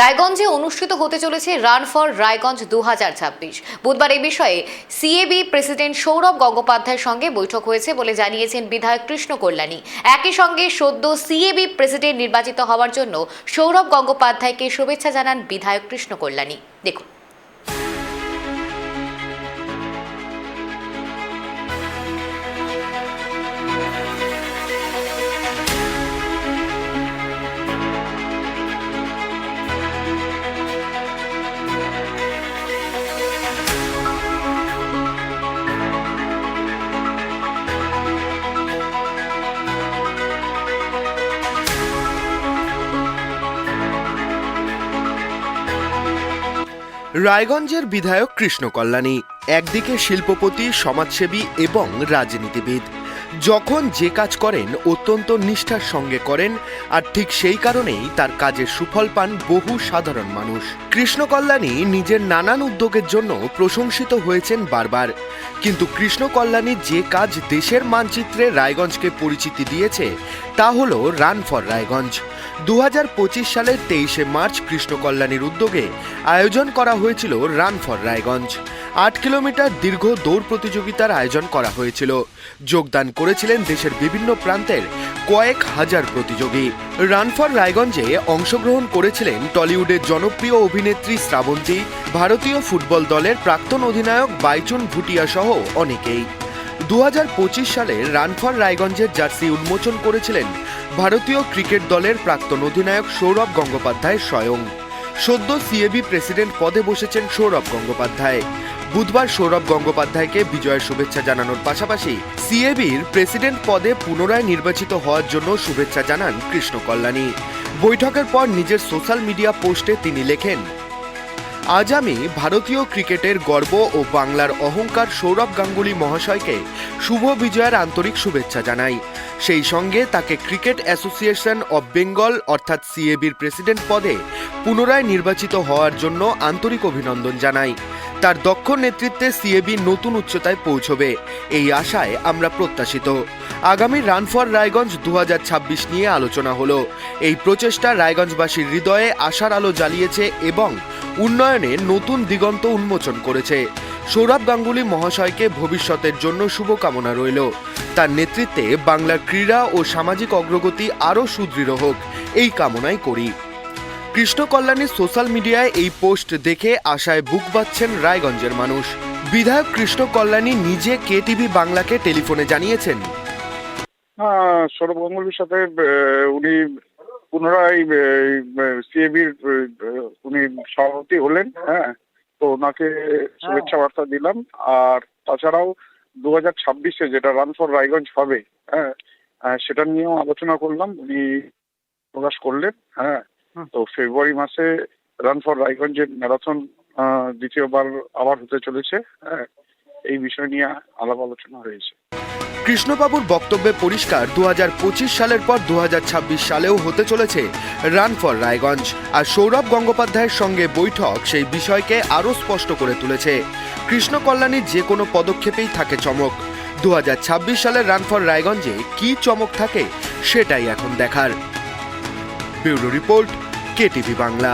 রায়গঞ্জে অনুষ্ঠিত হতে চলেছে রান ফর রায়গঞ্জ দু হাজার ছাব্বিশ। বুধবার এ বিষয়ে সিএবি প্রেসিডেন্ট সৌরভ গঙ্গোপাধ্যায়ের সঙ্গে বৈঠক হয়েছে বলে জানিয়েছেন বিধায়ক কৃষ্ণ কল্যাণী। একই সঙ্গে সদ্য সিএবি প্রেসিডেন্ট নির্বাচিত হওয়ার জন্য সৌরভ গঙ্গোপাধ্যায়কে শুভেচ্ছা জানান বিধায়ক কৃষ্ণ কল্যাণী। দেখুন। রায়গঞ্জের বিধায়ক কৃষ্ণ কল্যাণী একদিকে শিল্পপতি সমাজসেবী এবং রাজনীতিবিদ। যখন যে কাজ করেন, অত্যন্ত নিষ্ঠার সঙ্গে করেন, আর ঠিক সেই কারণেই তার কাজের সুফল পান বহু সাধারণ মানুষ। কৃষ্ণকল্যাণী নিজের নানান উদ্যোগের জন্য প্রশংসিত হয়েছেন বারবার। কিন্তু কৃষ্ণকল্যাণী যে কাজ দেশের মানচিত্রে রায়গঞ্জকে পরিচিতি দিয়েছে, তা হলো রান ফর রায়গঞ্জ। দু হাজার পঁচিশ সালের তেইশে মার্চ কৃষ্ণকল্যাণীর উদ্যোগে আয়োজন করা হয়েছিল রান ফর রায়গঞ্জ। আট কিলোমিটার দীর্ঘ দৌড় প্রতিযোগিতার আয়োজন করা হয়েছিল। যোগদান করেছিলেন দেশের বিভিন্ন প্রান্তের কয়েক হাজার প্রতিযোগী। রান ফর রায়গঞ্জে অংশগ্রহণ করেছিলেন টলিউডের জনপ্রিয় অভিনেত্রী শ্রাবন্তী, ভারতীয় ফুটবল দলের প্রাক্তন অধিনায়ক বাইচুন ভুটিয়া সহ অনেকেই। দু হাজার পঁচিশ সালে রান ফর রায়গঞ্জের জার্সি উন্মোচন করেছিলেন ভারতীয় ক্রিকেট দলের প্রাক্তন অধিনায়ক সৌরভ গঙ্গোপাধ্যায় স্বয়ং। সদ্য সিএবি প্রেসিডেন্ট পদে বসেছেন সৌরভ গঙ্গোপাধ্যায়। বুধবার সৌরভ গঙ্গোপাধ্যায়কে বিজয়ের শুভেচ্ছা জানানোর পাশাপাশি সিএবির প্রেসিডেন্ট পদে পুনরায় নির্বাচিত হওয়ার জন্য শুভেচ্ছা জানান কৃষ্ণ কল্যাণী। বৈঠকের পর নিজের সোশ্যাল মিডিয়া পোস্টে তিনি লেখেন, আজ আমি ভারতীয় ক্রিকেটের গর্ব ও বাংলার অহংকার সৌরভ গাঙ্গুলি মহাশয়কে শুভ বিজয়ের আন্তরিক শুভেচ্ছা জানাই। সেই সঙ্গে তাকে ক্রিকেট অ্যাসোসিয়েশন অব বেঙ্গল অর্থাৎ সিএবির প্রেসিডেন্ট পদে পুনরায় নির্বাচিত হওয়ার জন্য আন্তরিক অভিনন্দন জানাই। তার দক্ষ নেতৃত্বে সিএবি নতুন উচ্চতায় পৌঁছবে। এই আশায় আমরা প্রত্যাশিত। আগামী রান ফর রায়গঞ্জ দু হাজার ছাব্বিশ নিয়ে আলোচনা হলো। এই প্রচেষ্টা রায়গঞ্জবাসীর হৃদয়ে আশার আলো জ্বালিয়েছে এবং উন্নয়নে নতুন দিগন্ত উন্মোচন করেছে। সৌরভ গাঙ্গুলি মহাশয়কে ভবিষ্যতের জন্য শুভকামনা রইল। তার নেতৃত্বে বাংলার ক্রীড়া ও সামাজিক অগ্রগতি আরও সুদৃঢ় হোক। এই কামনাই করি। কৃষ্ণ কল্যাণীর সোশ্যাল মিডিয়ায় এই পোস্ট দেখে আশায় বুক বাঁধছেন রায়গঞ্জের মানুষ। বিধায়ক কৃষ্ণ কল্যাণী নিজে কে টিভি বাংলাকে টেলিফোনে জানিয়েছেন। হ্যাঁ সৌরভ গাঙ্গুলির সাথে উনি পুনরায় সিএবির উনি সভাপতি হলেন হ্যাঁ তো ওনাকে শুভেচ্ছা বার্তা দিলাম। আর তাছাড়াও দু হাজার ছাব্বিশে যেটা রান ফর রায়গঞ্জ হবে হ্যাঁ সেটা নিয়েও আলোচনা করলাম উনি প্রকাশ করলেন হ্যাঁ তো ফেব্রুয়ারি মাসে রান ফর রায়গঞ্জের ম্যারাথন দ্বিতীয়বার আবার হতে চলেছে। হ্যাঁ এই বিষয় নিয়ে আলাপ আলোচনা হয়েছে। কৃষ্ণবাবুর বক্তব্যে পরিষ্কার দু হাজার পঁচিশ সালের পর দু হাজার ছাব্বিশ সালেও হতে চলেছে রান ফর রায়গঞ্জ আর সৌরভ গঙ্গোপাধ্যায়ের সঙ্গে বৈঠক সেই বিষয়কে আরও স্পষ্ট করে তুলেছে। কৃষ্ণ কল্যাণীর যে কোনো পদক্ষেপেই থাকে চমক। দু হাজার ছাব্বিশ সালের রান ফর রায়গঞ্জে কি চমক থাকে সেটাই এখন দেখার। Bureau report KTV Bangla?